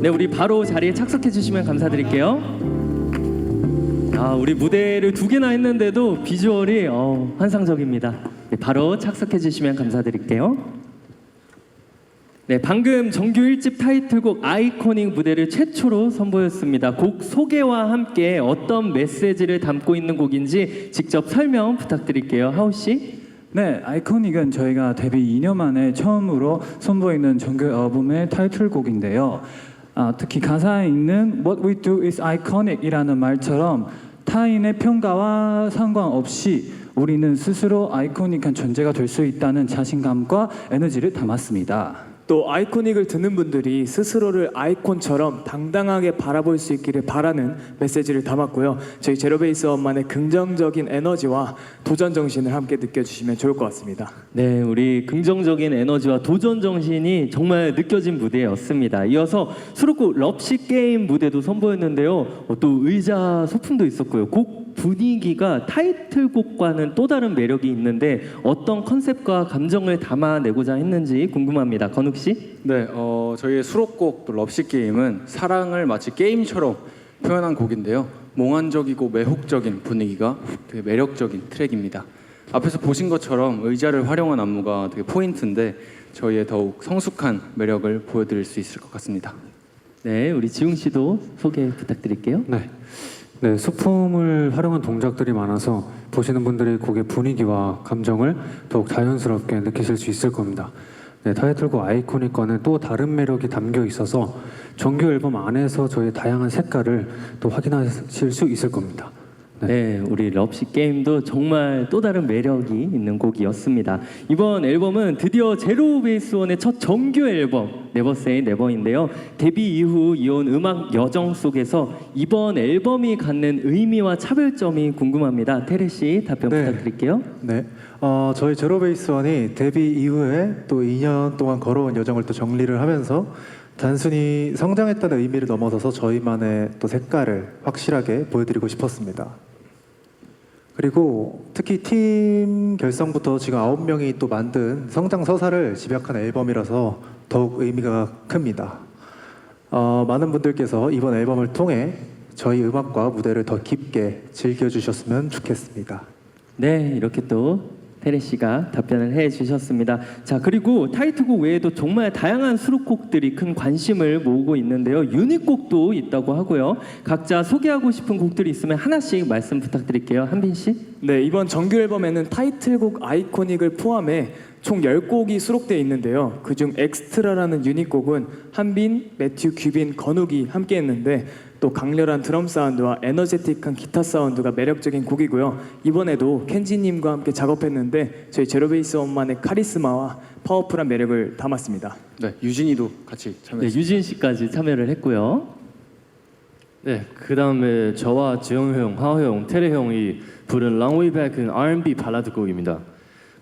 네, 우리 바로 자리에 착석해 주시면 감사드릴게요. 아, 우리 무대를 두 개나 했는데도 비주얼이 어, 환상적입니다. 네, 바로 착석해 주시면 감사드릴게요. 네, 방금 정규 1집 타이틀곡 아이코닉 무대를 최초로 선보였습니다. 곡 소개와 함께 어떤 메시지를 담고 있는 곡인지 직접 설명 부탁드릴게요. 하우 씨. 네, 아이코닉은 저희가 데뷔 2년 만에 처음으로 선보이는 정규 앨범의 타이틀곡인데요. 아, 특히 가사에 있는 What we do is iconic이라는 말처럼 타인의 평가와 상관없이 우리는 스스로 아이코닉한 존재가 될 수 있다는 자신감과 에너지를 담았습니다. 또 아이코닉을 듣는 분들이 스스로를 아이콘처럼 당당하게 바라볼 수 있기를 바라는 메시지를 담았고요. 저희 제로베이스원만의 긍정적인 에너지와 도전 정신을 함께 느껴주시면 좋을 것 같습니다. 네, 우리 긍정적인 에너지와 도전 정신이 정말 느껴진 무대였습니다. 이어서 수록곡 럽시 게임 무대도 선보였는데요. 어, 또 의자 소품도 있었고요. 곡 분위기가 타이틀곡과는 또 다른 매력이 있는데 어떤 컨셉과 감정을 담아내고자 했는지 궁금합니다. 건욱 씨? 네, 어, 저희의 수록곡 또 럽시 게임은 사랑을 마치 게임처럼 표현한 곡인데요. 몽환적이고 매혹적인 분위기가 되게 매력적인 트랙입니다. 앞에서 보신 것처럼 의자를 활용한 안무가 되게 포인트인데 저희의 더욱 성숙한 매력을 보여드릴 수 있을 것 같습니다. 네, 우리 지웅 씨도 소개 부탁드릴게요. 네. 네, 소품을 활용한 동작들이 많아서 보시는 분들이 곡의 분위기와 감정을 더욱 자연스럽게 느끼실 수 있을 겁니다. 네, 타이틀곡 아이코닉 거는 또 다른 매력이 담겨 있어서 정규 앨범 안에서 저희 다양한 색깔을 또 확인하실 수 있을 겁니다. 네, 우리 럽시 게임도 정말 또 다른 매력이 있는 곡이었습니다. 이번 앨범은 드디어 제로 베이스 원의 첫 정규 앨범 네버 세이 네버인데요. 데뷔 이후 이어온 음악 여정 속에서 이번 앨범이 갖는 의미와 차별점이 궁금합니다. 테레 씨 답변 네. 부탁드릴게요. 네, 어, 저희 제로베이스원이 데뷔 이후에 또 2년 동안 걸어온 여정을 또 정리를 하면서 단순히 성장했다는 의미를 넘어서서 저희만의 또 색깔을 확실하게 보여드리고 싶었습니다. 그리고 특히 팀 결성부터 지금 아홉 명이 또 만든 성장 서사를 집약한 앨범이라서 더욱 의미가 큽니다. 어, 많은 분들께서 이번 앨범을 통해 저희 음악과 무대를 더 깊게 즐겨주셨으면 좋겠습니다. 네, 이렇게 또 테레 씨가 답변을 해 주셨습니다. 자, 그리고 타이틀곡 외에도 정말 다양한 수록곡들이 큰 관심을 모으고 있는데요. 유닛곡도 있다고 하고요. 각자 소개하고 싶은 곡들이 있으면 하나씩 말씀 부탁드릴게요. 한빈 씨. 네, 이번 정규 앨범에는 타이틀곡 아이코닉을 포함해 총 10곡이 수록되어 있는데요. 그중 엑스트라라는 유닛곡은 한빈, 매튜, 규빈, 건욱이 함께 했는데 또 강렬한 드럼 사운드와 에너제틱한 기타 사운드가 매력적인 곡이고요. 이번에도 켄지님과 함께 작업했는데 저희 제로베이스 원만의 카리스마와 파워풀한 매력을 담았습니다. 네, 유진이도 같이 네, 참여했습니다. 유진 씨까지 참여를 했고요. 네, 그 다음에 저와 지영 형, 하호 형, 테레 형이 부른 Long Way Back은 R&B 발라드 곡입니다.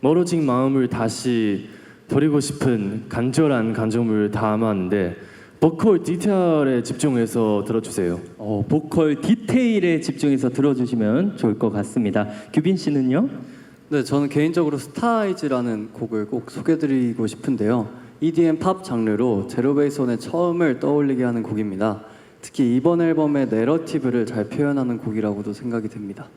멀어진 마음을 다시 버리고 싶은 간절한 감정을 담았는데 보컬 디테일에 집중해서 들어주세요. 어, 보컬 디테일에 집중해서 들어주시면 좋을 것 같습니다. 규빈 씨는요? 네, 저는 개인적으로 스타이즈라는 곡을 꼭 소개드리고 싶은데요. EDM 팝 장르로 제로베이스원의 처음을 떠올리게 하는 곡입니다. 특히 이번 앨범의 내러티브를 잘 표현하는 곡이라고도 생각이 됩니다.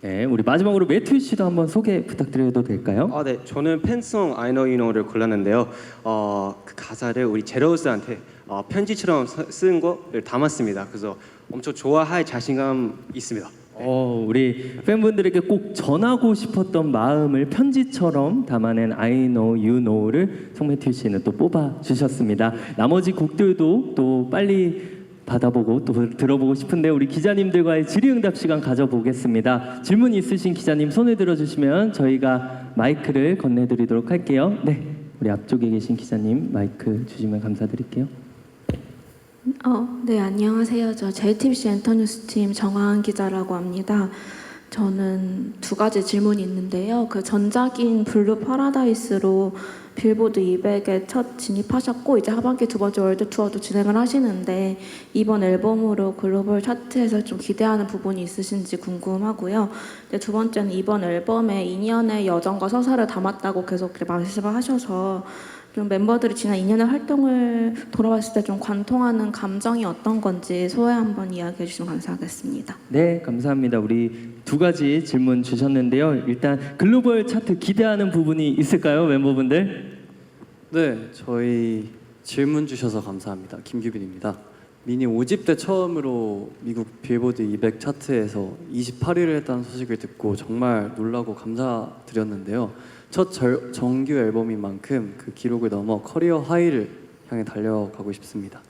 네, 우리 마지막으로 매튜 씨도 한번 소개 부탁드려도 될까요? 아, 네. 저는 팬송 I Know You Know를 골랐는데요. 어, 그 가사를 우리 제로우스한테 어, 편지처럼 서- 쓴 거를 담았습니다. 그래서 엄청 좋아할 자신감 있습니다. 어, 우리 팬분들에게 꼭 전하고 싶었던 마음을 편지처럼 담아낸 I Know You Know를 송매튜 씨는 또 뽑아 주셨습니다. 나머지 곡들도 또 빨리 받아보고 또 들어보고 싶은데 우리 기자님들과의 질의응답 시간 가져보겠습니다. 질문 있으신 기자님 손을 들어주시면 저희가 마이크를 건네드리도록 할게요. 네, 우리 앞쪽에 계신 기자님 마이크 주시면 감사드릴게요. 어, 네, 안녕하세요. 저 JTBC 엔터뉴스 팀 정하은 기자라고 합니다. 저는 두 가지 질문이 있는데요. 그 전작인 블루 파라다이스로 빌보드 200에 첫 진입하셨고 이제 하반기 두 번째 월드 투어도 진행을 하시는데 이번 앨범으로 글로벌 차트에서 좀 기대하는 부분이 있으신지 궁금하고요. 네, 두 번째는 이번 앨범에 2년의 여정과 서사를 담았다고 계속 말씀을 하셔서 좀 멤버들이 지난 2년의 활동을 돌아봤을 때 좀 관통하는 감정이 어떤 건지 소회 한번 이야기해 주시면 감사하겠습니다. 네, 감사합니다. 우리 두 가지 질문 주셨는데요. 일단 글로벌 차트 기대하는 부분이 있을까요, 멤버분들? 네, 저희 질문 주셔서 감사합니다. 김규빈입니다. 미니 5집 때 처음으로 미국 빌보드 200 차트에서 28위를 했다는 소식을 듣고 정말 놀라고 감사드렸는데요. 첫 절- 정규 앨범인 만큼 그 기록을 넘어 커리어 하이를 향해 달려가고 싶습니다.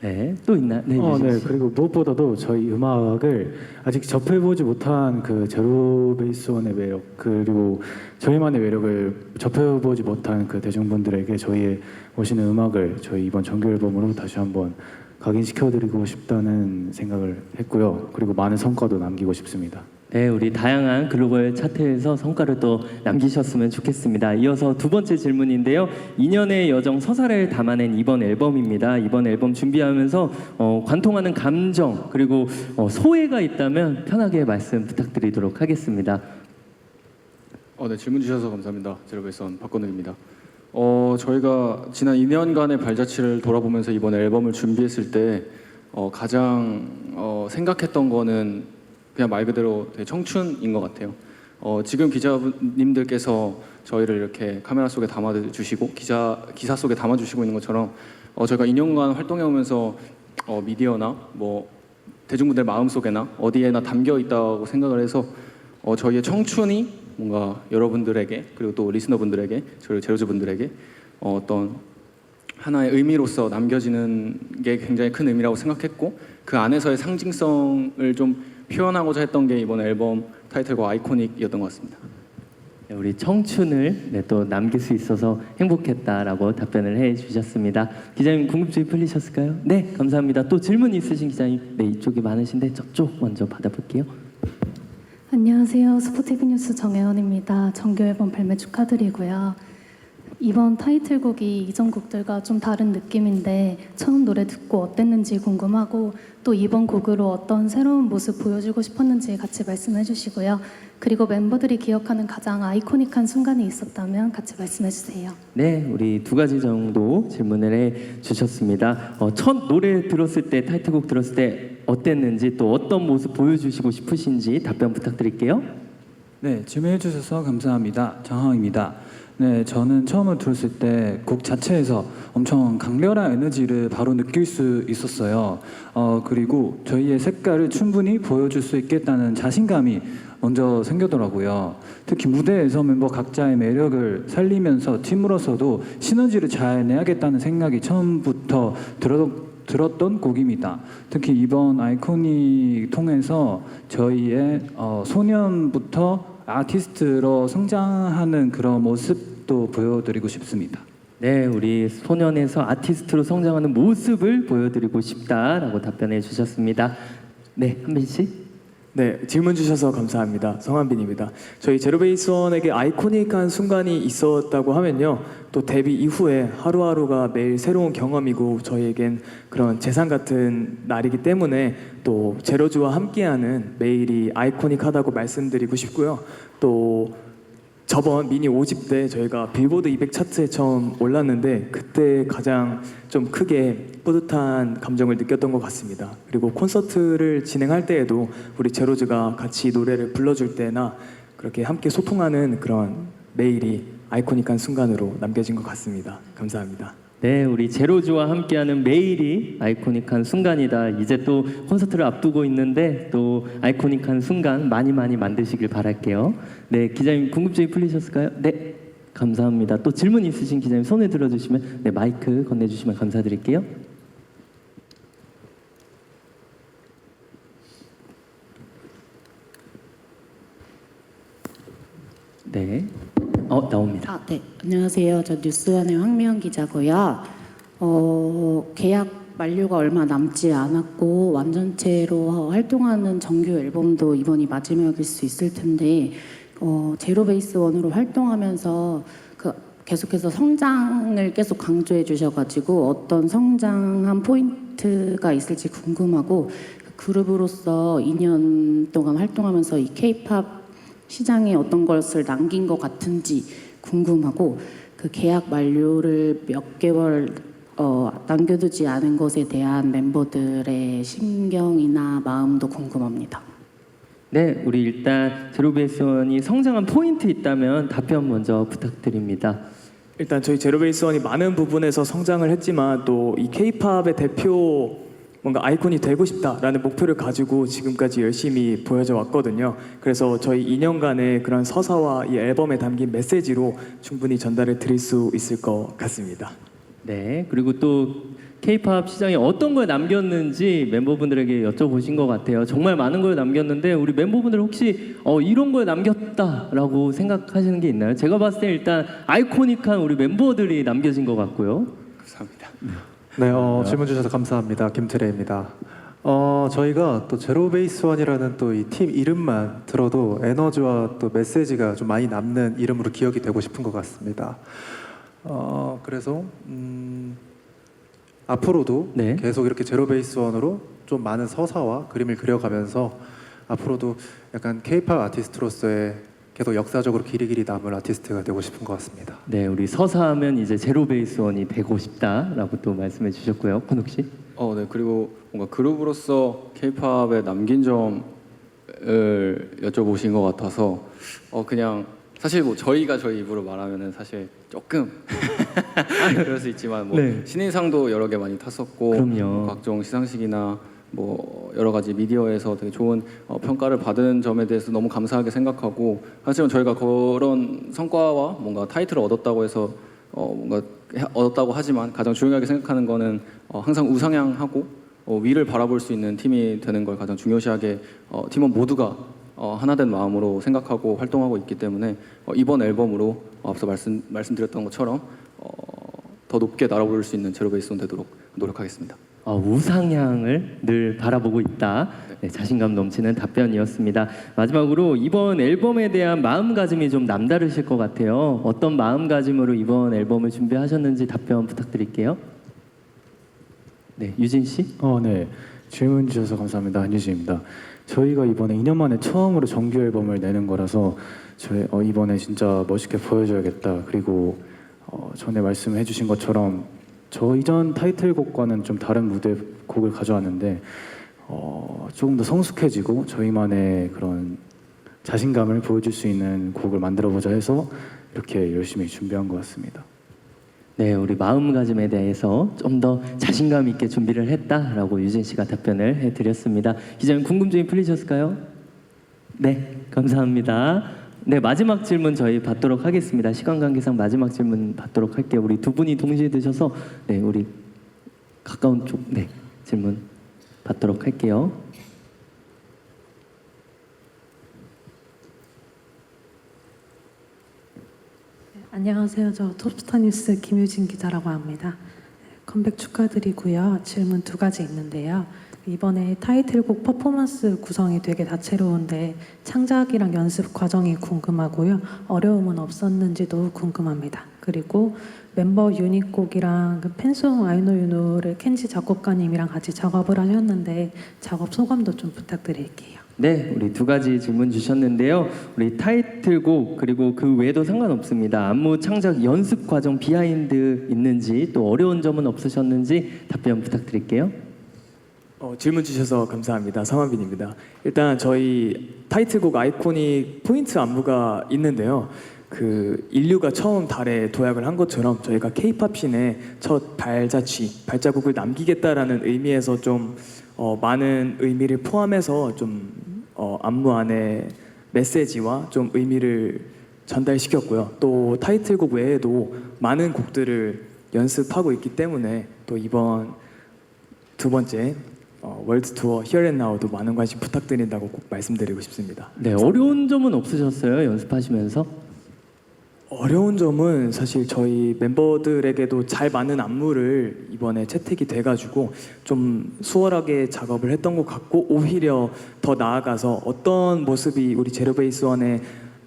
네, 또 있나요? 네, 어, 네. 씨. 그리고 무엇보다도 저희 음악을 아직 접해보지 못한 그 제로 베이스원의 매력 그리고 저희만의 매력을 접해보지 못한 그 대중분들에게 저희의 멋있는 음악을 저희 이번 정규 앨범으로 다시 한번 각인시켜드리고 싶다는 생각을 했고요. 그리고 많은 성과도 남기고 싶습니다. 네, 우리 다양한 글로벌 차트에서 성과를 또 남기셨으면 좋겠습니다. 이어서 두 번째 질문인데요. 2년의 여정 서사를 담아낸 이번 앨범입니다. 이번 앨범 준비하면서 어, 관통하는 감정 그리고 어, 소회가 있다면 편하게 말씀 부탁드리도록 하겠습니다. 어, 네, 질문 주셔서 감사합니다. 제로베이선 박건우입니다. 어, 저희가 지난 2년간의 발자취를 돌아보면서 이번 앨범을 준비했을 때 어, 가장 어, 생각했던 거는 그냥 말 그대로 되게 청춘인 것 같아요. 어, 지금 기자님들께서 저희를 이렇게 카메라 속에 담아주시고 기자 기사 속에 담아주시고 있는 것처럼 어, 저희가 2년간 활동해 오면서 어, 미디어나 뭐 대중분들 마음 속에나 어디에나 담겨 있다고 생각을 해서 어, 저희의 청춘이 뭔가 여러분들에게 그리고 또 리스너분들에게 저희 제로즈분들에게 어, 어떤 하나의 의미로서 남겨지는 게 굉장히 큰 의미라고 생각했고 그 안에서의 상징성을 좀 표현하고자 했던 게 이번 앨범 타이틀과 아이코닉이었던 것 같습니다. 네, 우리 청춘을 네, 또 남길 수 있어서 행복했다라고 답변을 해주셨습니다. 기자님 궁금증이 풀리셨을까요? 네, 감사합니다. 또 질문 있으신 기자님, 네 이쪽이 많으신데 저쪽 먼저 받아볼게요. 안녕하세요. 스포티비 뉴스 정혜원입니다. 정규 앨범 발매 축하드리고요. 이번 타이틀곡이 이전 곡들과 좀 다른 느낌인데 처음 노래 듣고 어땠는지 궁금하고 또 이번 곡으로 어떤 새로운 모습 보여주고 싶었는지 같이 말씀해 주시고요. 그리고 멤버들이 기억하는 가장 아이코닉한 순간이 있었다면 같이 말씀해 주세요. 네, 우리 두 가지 정도 질문을 해 주셨습니다. 어, 첫 노래 들었을 때 타이틀곡 들었을 때 어땠는지 또 어떤 모습 보여주시고 싶으신지 답변 부탁드릴게요. 네, 질문해 주셔서 감사합니다. 장항입니다. 네, 저는 처음으로 들었을 때 곡 자체에서 엄청 강렬한 에너지를 바로 느낄 수 있었어요. 어, 그리고 저희의 색깔을 충분히 보여줄 수 있겠다는 자신감이 먼저 생기더라고요. 특히 무대에서 멤버 각자의 매력을 살리면서 팀으로서도 시너지를 잘 내야겠다는 생각이 처음부터 들었 들었던 곡입니다. 특히 이번 아이코닉 통해서 저희의 어, 소년부터 아티스트로 성장하는 그런 모습도 보여드리고 싶습니다. 네, 우리 소년에서 아티스트로 성장하는 모습을 보여드리고 싶다라고 답변해 주셨습니다. 네, 한빈 씨. 네, 질문 주셔서 감사합니다. 성한빈입니다. 저희 제로베이스원에게 아이코닉한 순간이 있었다고 하면요. 또 데뷔 이후에 하루하루가 매일 새로운 경험이고 저희에겐 그런 재산 같은 날이기 때문에 또 제로즈와 함께하는 매일이 아이코닉하다고 말씀드리고 싶고요. 또 저번 미니 5집 때 저희가 빌보드 200 차트에 처음 올랐는데 그때 가장 좀 크게 뿌듯한 감정을 느꼈던 것 같습니다. 그리고 콘서트를 진행할 때에도 우리 제로즈가 같이 노래를 불러줄 때나 그렇게 함께 소통하는 그런 매일이 아이코닉한 순간으로 남겨진 것 같습니다. 감사합니다. 네, 우리 제로즈와 함께하는 매일이 아이코닉한 순간이다. 이제 또 콘서트를 앞두고 있는데 또 아이코닉한 순간 많이 많이 만드시길 바랄게요. 네, 기자님 궁금증이 풀리셨을까요? 네, 감사합니다. 또 질문 있으신 기자님 손을 들어주시면 네 마이크 건네주시면 감사드릴게요. 네, 어 나옵니다. 아, 네. 안녕하세요. 저 뉴스원의 황미영 기자고요. 어, 계약 만료가 얼마 남지 않았고 완전체로 활동하는 정규 앨범도 이번이 마지막일 수 있을 텐데 어, 제로베이스 원으로 활동하면서 그 계속해서 성장을 계속 강조해 주셔가지고 어떤 성장한 포인트가 있을지 궁금하고 그 그룹으로서 2년 동안 활동하면서 이 K-팝 시장에 어떤 것을 남긴 것 같은지 궁금하고 그 계약 만료를 몇 개월 어, 남겨두지 않은 것에 대한 멤버들의 심경이나 마음도 궁금합니다. 네, 우리 일단 제로베이스원이 성장한 포인트 있다면 답변 먼저 부탁드립니다. 일단 저희 제로베이스원이 많은 부분에서 성장을 했지만 또이 K-팝의 대표 뭔가 아이콘이 되고 싶다라는 목표를 가지고 지금까지 열심히 보여져 왔거든요. 그래서 저희 2년간의 그런 서사와 이 앨범에 담긴 메시지로 충분히 전달을 드릴 수 있을 것 같습니다. 네, 그리고 또 K-팝 시장에 어떤 걸 남겼는지 멤버분들에게 여쭤보신 것 같아요. 정말 많은 걸 남겼는데 우리 멤버분들 혹시 어, 이런 걸 남겼다라고 생각하시는 게 있나요? 제가 봤을 때 일단 아이코닉한 우리 멤버들이 남겨진 것 같고요. 감사합니다. 네, 어, 질문 주셔서 감사합니다. 김태래입니다. 어, 저희가 또 제로 베이스 원이라는 또 이 팀 이름만 들어도 에너지와 또 메시지가 좀 많이 남는 이름으로 기억이 되고 싶은 것 같습니다. 어, 그래서 음, 앞으로도 네. 계속 이렇게 제로 베이스 원으로 좀 많은 서사와 그림을 그려가면서 앞으로도 약간 케이팝 아티스트로서의 계속 역사적으로 길이 길이 남을 아티스트가 되고 싶은 것 같습니다. 네, 우리 서사하면 이제 제로 베이스원이 되고 싶다라고 또 말씀해 주셨고요. 권욱 씨. 어, 네. 그리고 뭔가 그룹으로서 케이팝에 남긴 점을 여쭤보신 것 같아서 어 그냥 사실 뭐 저희가 저희 입으로 말하면은 사실 조금 그럴 수 있지만 뭐 네. 신인상도 여러 개 많이 탔었고 그럼요. 각종 시상식이나 뭐 여러 가지 미디어에서 되게 좋은 어, 평가를 받은 점에 대해서 너무 감사하게 생각하고 사실은 저희가 그런 성과와 뭔가 타이틀을 얻었다고 해서 어, 뭔가 해- 얻었다고 하지만 가장 중요하게 생각하는 거는 어, 항상 우상향하고 어, 위를 바라볼 수 있는 팀이 되는 걸 가장 중요시하게 어, 팀원 모두가 어, 하나된 마음으로 생각하고 활동하고 있기 때문에 어, 이번 앨범으로 어, 앞서 말씀 말씀드렸던 것처럼 어, 더 높게 날아오를 수 있는 제로베이스온 되도록 노력하겠습니다. 어, 우상향을 늘 바라보고 있다. 네, 자신감 넘치는 답변이었습니다. 마지막으로 이번 앨범에 대한 마음가짐이 좀 남다르실 것 같아요. 어떤 마음가짐으로 이번 앨범을 준비하셨는지 답변 부탁드릴게요. 네, 유진 씨. 어, 네. 질문 주셔서 감사합니다. 한유진입니다. 저희가 이번에 2년 만에 처음으로 정규 앨범을 내는 거라서 저희 어, 이번에 진짜 멋있게 보여줘야겠다. 그리고 어, 전에 말씀해 주신 것처럼 저 이전 타이틀곡과는 좀 다른 무대 곡을 가져왔는데 어, 조금 더 성숙해지고 저희만의 그런 자신감을 보여줄 수 있는 곡을 만들어 보자 해서 이렇게 열심히 준비한 것 같습니다. 네, 우리 마음가짐에 대해서 좀 더 자신감 있게 준비를 했다라고 유진 씨가 답변을 해드렸습니다. 기자님 궁금증이 풀리셨을까요? 네, 감사합니다. 네, 마지막 질문 저희 받도록 하겠습니다. 시간 관계상 마지막 질문 받도록 할게요. 우리 두 분이 동시에 드셔서 네, 우리 가까운 쪽 네, 질문 받도록 할게요. 안녕하세요. 저 톱스타 뉴스 김유진 기자라고 합니다. 컴백 축하드리고요. 질문 두 가지 있는데요. 이번에 타이틀곡 퍼포먼스 구성이 되게 다채로운데 창작이랑 연습 과정이 궁금하고요. 어려움은 없었는지도 궁금합니다. 그리고 멤버 유닛곡이랑 그 팬송 아이노 유노를 켄지 작곡가님이랑 같이 작업을 하셨는데 작업 소감도 좀 부탁드릴게요. 네, 우리 두 가지 질문 주셨는데요. 우리 타이틀곡 그리고 그 외에도 상관없습니다. 안무 창작 연습 과정 비하인드 있는지 또 어려운 점은 없으셨는지 답변 부탁드릴게요. 어, 질문 주셔서 감사합니다. 성한빈입니다. 일단 저희 타이틀곡 아이코닉 포인트 안무가 있는데요. 그 인류가 처음 달에 도약을 한 것처럼 저희가 씬의 첫 발자취, 발자국을 남기겠다라는 의미에서 좀 어, 많은 의미를 포함해서 좀 어, 안무 안에 메시지와 좀 의미를 전달시켰고요. 또 타이틀곡 외에도 많은 곡들을 연습하고 있기 때문에 또 이번 두 번째 어, 월드 투어 Here and Now도 많은 관심 부탁드린다고 꼭 말씀드리고 싶습니다. 네, 어려운 점은 없으셨어요? 연습하시면서? 어려운 점은 사실 저희 멤버들에게도 잘 맞는 안무를 이번에 채택이 돼가지고 좀 수월하게 작업을 했던 것 같고 오히려 더 나아가서 어떤 모습이 우리 제로베이스원의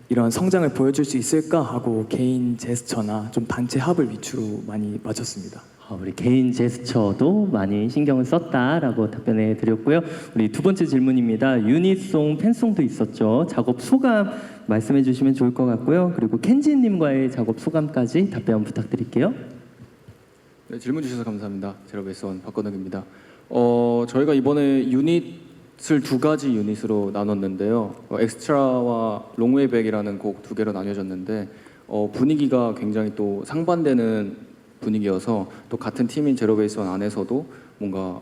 이런 성장을 보여줄 수 있을까 하고 개인 제스처나 좀 단체 합을 위주로 많이 맞췄습니다. 아, 우리 개인 제스처도 많이 신경을 썼다라고 답변해 드렸고요. 우리 두 번째 질문입니다. 유닛송, 팬송도 있었죠. 작업 소감 말씀해 주시면 좋을 것 같고요. 그리고 켄지님과의 작업 소감까지 답변 부탁드릴게요. 네, 질문 주셔서 감사합니다. 제로베이스원 박건욱입니다. 어, 저희가 이번에 유닛을 두 가지 유닛으로 나눴는데요. 어, 엑스트라와 롱웨이백이라는 곡 두 개로 나뉘어졌는데 어, 분위기가 굉장히 또 상반되는 분위기여서 또 같은 팀인 제로베이스원 안에서도 뭔가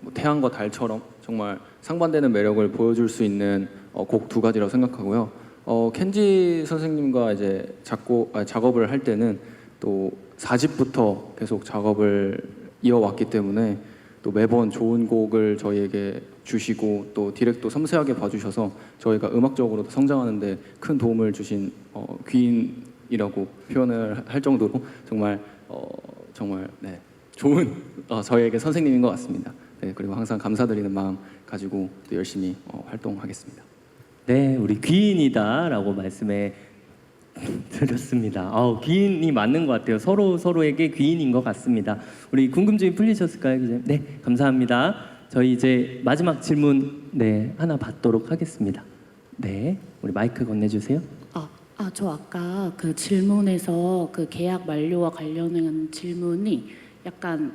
뭐 태양과 달처럼 정말 상반되는 매력을 보여줄 수 있는 어, 곡두 가지라고 생각하고요. 어, 켄지 선생님과 이제 작곡 아, 작업을 할 때는 또 4집부터 계속 작업을 이어왔기 때문에 또 매번 좋은 곡을 저희에게 주시고 또 디렉도 섬세하게 봐주셔서 저희가 음악적으로도 성장하는데 큰 도움을 주신 어, 귀인 이라고 표현을 할 정도로 정말 어, 정말 네, 좋은 어, 저희에게 선생님인 것 같습니다. 네, 그리고 항상 감사드리는 마음 가지고 또 열심히 어, 활동하겠습니다. 네, 우리 귀인이다라고 말씀해 드렸습니다. 아, 귀인이 맞는 것 같아요. 서로 서로에게 귀인인 것 같습니다. 우리 궁금증이 풀리셨을까요, 기자님? 네, 감사합니다. 저희 이제 마지막 질문 네 하나 받도록 하겠습니다. 네, 우리 마이크 건네주세요. 아, 아, 저 아까 그 질문에서 그 계약 만료와 관련한 질문이 약간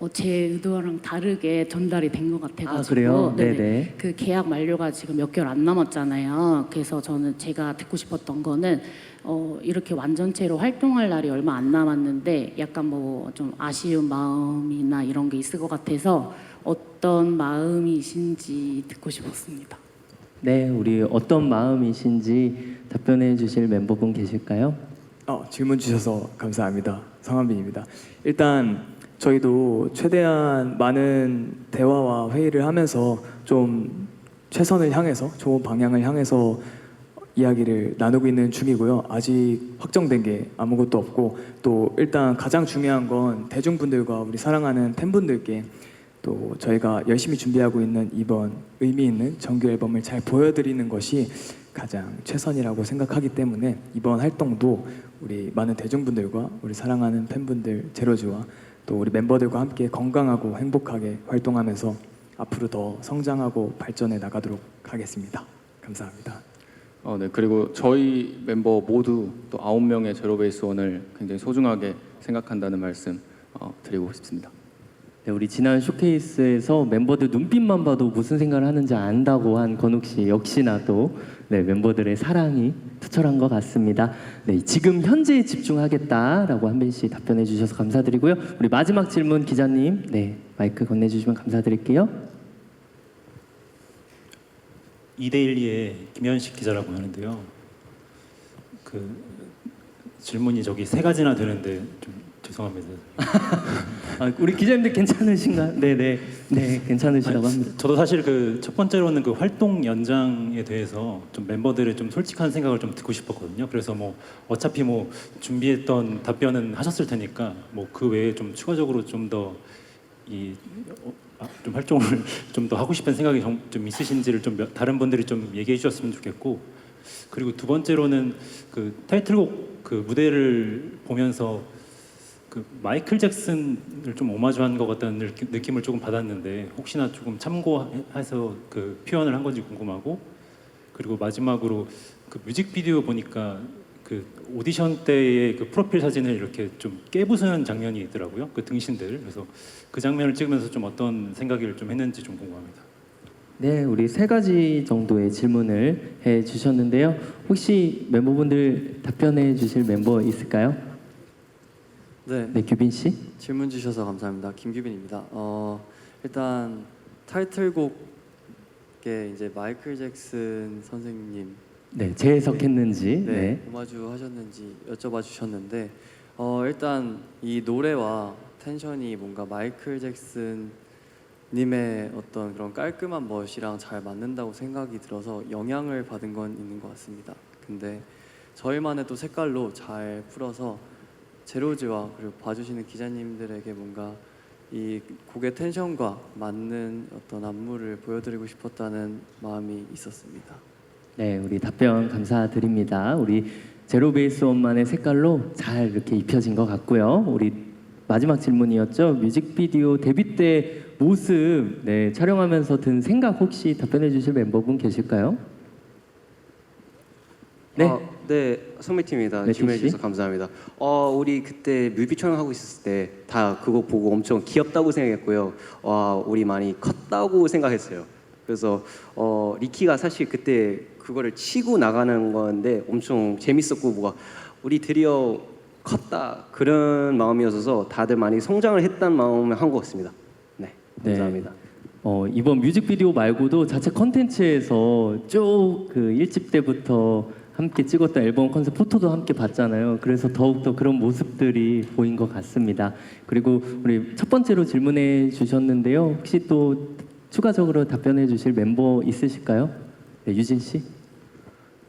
어, 제 의도랑 다르게 전달이 된 것 같아가지고 아, 그래요? 네네. 네네. 그 계약 만료가 지금 몇 개월 안 남았잖아요. 그래서 저는 제가 듣고 싶었던 거는 어, 이렇게 완전체로 활동할 날이 얼마 안 남았는데 약간 뭐 좀 아쉬운 마음이나 이런 게 있을 것 같아서 어떤 마음이신지 듣고 싶었습니다. 네, 우리 어떤 마음이신지 답변해 주실 멤버분 계실까요? 어, 질문 주셔서 감사합니다. 성한빈입니다. 일단 저희도 최대한 많은 대화와 회의를 하면서 좀 최선을 향해서 좋은 방향을 향해서 이야기를 나누고 있는 중이고요. 아직 확정된 게 아무것도 없고 또 일단 가장 중요한 건 대중분들과 우리 사랑하는 팬분들께 또 저희가 열심히 준비하고 있는 이번 의미 있는 정규 앨범을 잘 보여드리는 것이 가장 최선이라고 생각하기 때문에 이번 활동도 우리 많은 대중분들과 우리 사랑하는 팬분들 제로즈와 또 우리 멤버들과 함께 건강하고 행복하게 활동하면서 앞으로 더 성장하고 발전해 나가도록 하겠습니다. 감사합니다. 어, 네. 그리고 저희 멤버 모두 또 아홉 명의 제로베이스 원을 굉장히 소중하게 생각한다는 말씀 어, 드리고 싶습니다. 네, 우리 지난 쇼케이스에서 멤버들 눈빛만 봐도 무슨 생각을 하는지 안다고 한 건욱 씨 역시나 또 네, 멤버들의 사랑이 투철한 것 같습니다. 네, 지금 현재에 집중하겠다라고 한빈 씨 답변해 주셔서 감사드리고요. 우리 마지막 질문 기자님, 네 마이크 건네주시면 감사드릴게요. 이데일리의 김현식 기자라고 하는데요. 그 질문이 저기 세 가지나 되는데 좀 죄송합니다. 아, 우리 기자님들 괜찮으신가? 네, 네, 네, 괜찮으시다고 합니다. 저도 사실 그 첫 번째로는 그 활동 연장에 대해서 좀 멤버들의 좀 솔직한 생각을 좀 듣고 싶었거든요. 그래서 뭐 어차피 뭐 준비했던 답변은 하셨을 테니까 뭐 그 외에 좀 추가적으로 좀 더이 어, 아, 좀 활동을 좀 더 하고 싶은 생각이 좀, 좀 있으신지를 좀 몇- 다른 분들이 좀 얘기해 주셨으면 좋겠고 그리고 두 번째로는 그 타이틀곡 그 무대를 보면서 그 마이클 잭슨을 좀 오마주한 것 같다는 느낌- 느낌을 조금 받았는데 혹시나 조금 참고해서 그 표현을 한 건지 궁금하고 그리고 마지막으로 그 뮤직비디오 보니까 그 오디션 때의 그 프로필 사진을 이렇게 좀 깨부수는 장면이 있더라고요 그 등신들 그래서 그 장면을 찍으면서 좀 어떤 생각을 좀 했는지 좀 궁금합니다. 네, 우리 세 가지 정도의 질문을 해 주셨는데요. 혹시 멤버분들 답변해 주실 멤버 있을까요? 네, 네, 규빈 씨. 질문 주셔서 감사합니다. 김규빈입니다. 어, 일단 타이틀곡에 이제 마이클 잭슨 선생님 네, 재해석했는지. 네, 네. 오마주 하셨는지 여쭤봐 주셨는데 어, 일단 이 노래와 텐션이 뭔가 마이클 잭슨 님의 어떤 그런 깔끔한 멋이랑 잘 맞는다고 생각이 들어서 영향을 받은 건 있는 것 같습니다. 근데 저희만의 또 색깔로 잘 풀어서 제로즈와 그리고 봐주시는 기자님들에게 뭔가 이 곡의 텐션과 맞는 어떤 안무를 보여드리고 싶었다는 마음이 있었습니다. 네, 우리 답변 감사드립니다. 우리 제로 베이스 원만의 색깔로 잘 이렇게 입혀진 것 같고요. 우리 마지막 질문이었죠. 뮤직비디오 데뷔 때 모습 네, 촬영하면서 든 생각 혹시 답변해 주실 멤버분 계실까요? 네. 어, 네, 성매팀입니다. 네, 질문해 팀 씨. 주셔서 감사합니다. 어, 우리 그때 뮤비 촬영하고 있었을 때 다 그거 보고 엄청 귀엽다고 생각했고요. 와, 우리 많이 컸다고 생각했어요. 그래서 어, 리키가 사실 그때 그거를 치고 나가는 건데 엄청 재밌었고 뭐가 우리 드디어 컸다 그런 마음이어서 다들 많이 성장을 했다는 마음을 한 것 같습니다. 네, 네. 감사합니다. 어, 이번 뮤직비디오 말고도 자체 컨텐츠에서 쭉 그 일집 때부터 함께 찍었던 앨범 컨셉 포토도 함께 봤잖아요. 그래서 더욱더 그런 모습들이 보인 것 같습니다. 그리고 우리 첫 번째로 질문해 주셨는데요. 혹시 또 추가적으로 답변해 주실 멤버 있으실까요? 네, 유진 씨.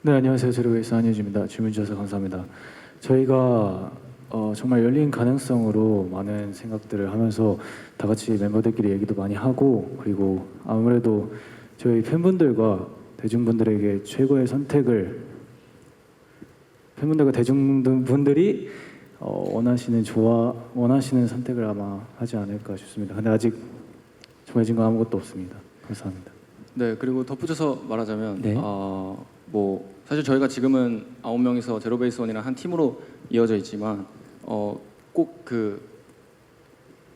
네 안녕하세요 제로베이스 한유주입니다 질문 주셔서 감사합니다 저희가 어, 정말 열린 가능성으로 많은 생각들을 하면서 다 같이 멤버들끼리 얘기도 많이 하고 그리고 아무래도 저희 팬분들과 대중분들에게 최고의 선택을 팬분들과 대중분들이 어, 원하시는 좋아 원하시는 선택을 아마 하지 않을까 싶습니다. 근데 아직 정해진 건 아무것도 없습니다. 감사합니다. 네 그리고 덧붙여서 말하자면 네. 어, 뭐 사실 저희가 지금은 아홉 명이서 제로베이스 원이랑 한 팀으로 이어져 있지만 어, 꼭 그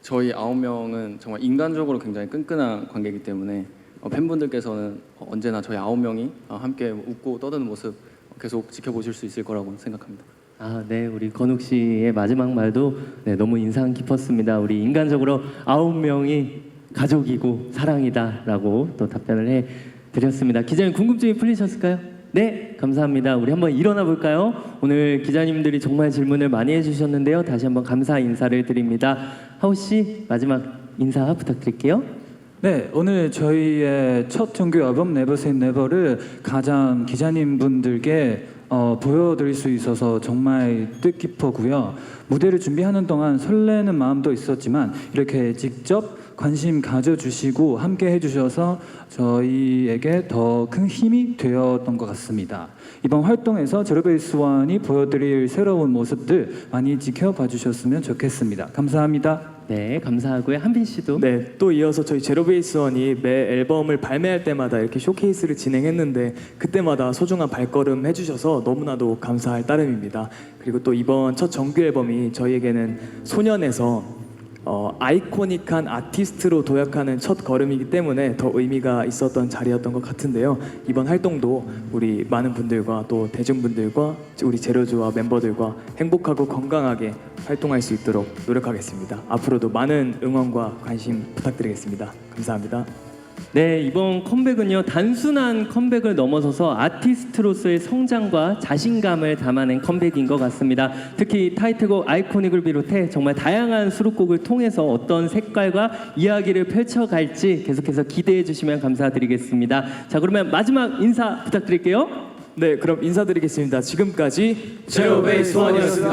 저희 아홉 명은 정말 인간적으로 굉장히 끈끈한 관계이기 때문에 어, 팬분들께서는 언제나 저희 아홉 명이 어, 함께 웃고 떠드는 모습 계속 지켜보실 수 있을 거라고 생각합니다. 아, 네, 우리 건욱 씨의 마지막 말도 네, 너무 인상 깊었습니다. 우리 인간적으로 아홉 명이 가족이고 사랑이다라고 또 답변을 해 드렸습니다. 기자님 궁금증이 풀리셨을까요? 네, 감사합니다. 우리 한번 일어나 볼까요? 오늘 기자님들이 정말 질문을 많이 해주셨는데요. 다시 한번 감사 인사를 드립니다. 하우 씨 마지막 인사 부탁드릴게요. 네, 오늘 저희의 첫 정규 앨범 Never Say Never를 가장 기자님 분들께 어, 보여드릴 수 있어서 정말 뜻깊었고요. 무대를 준비하는 동안 설레는 마음도 있었지만 이렇게 직접 관심 가져주시고 함께 해주셔서 저희에게 더 큰 힘이 되었던 것 같습니다. 이번 활동에서 제로베이스 원이 보여드릴 새로운 모습들 많이 지켜봐 주셨으면 좋겠습니다. 감사합니다. 네, 감사하고요. 한빈 씨도 네, 또 이어서 저희 제로베이스 원이 매 앨범을 발매할 때마다 이렇게 쇼케이스를 진행했는데 그때마다 소중한 발걸음 해주셔서 너무나도 감사할 따름입니다. 그리고 또 이번 첫 정규 앨범이 저희에게는 소년에서 어, 아이코닉한 아티스트로 도약하는 첫 걸음이기 때문에 더 의미가 있었던 자리였던 것 같은데요. 이번 활동도 우리 많은 분들과 또 대중분들과 우리 제로즈와 멤버들과 행복하고 건강하게 활동할 수 있도록 노력하겠습니다. 앞으로도 많은 응원과 관심 부탁드리겠습니다. 감사합니다. 네, 이번 컴백은요, 단순한 컴백을 넘어서서 아티스트로서의 성장과 자신감을 담아낸 컴백인 것 같습니다. 특히 타이틀곡 아이코닉을 비롯해 정말 다양한 수록곡을 통해서 어떤 색깔과 이야기를 펼쳐갈지 계속해서 기대해 주시면 감사드리겠습니다. 자, 그러면 마지막 인사 부탁드릴게요. 네, 그럼 인사드리겠습니다. 지금까지 제로베이스 원이었습니다.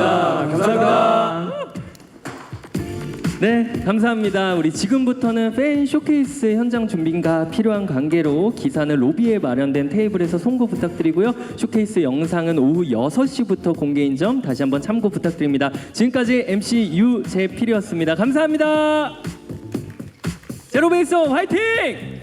감사합니다. 네, 감사합니다. 우리 지금부터는 팬 쇼케이스 현장 준비가 필요한 관계로 기사는 로비에 마련된 테이블에서 송고 부탁드리고요. 쇼케이스 영상은 오후 6시부터 공개인 점 다시 한번 참고 부탁드립니다. 지금까지 MC 유재필이었습니다. 감사합니다. 제로베이스 화이팅!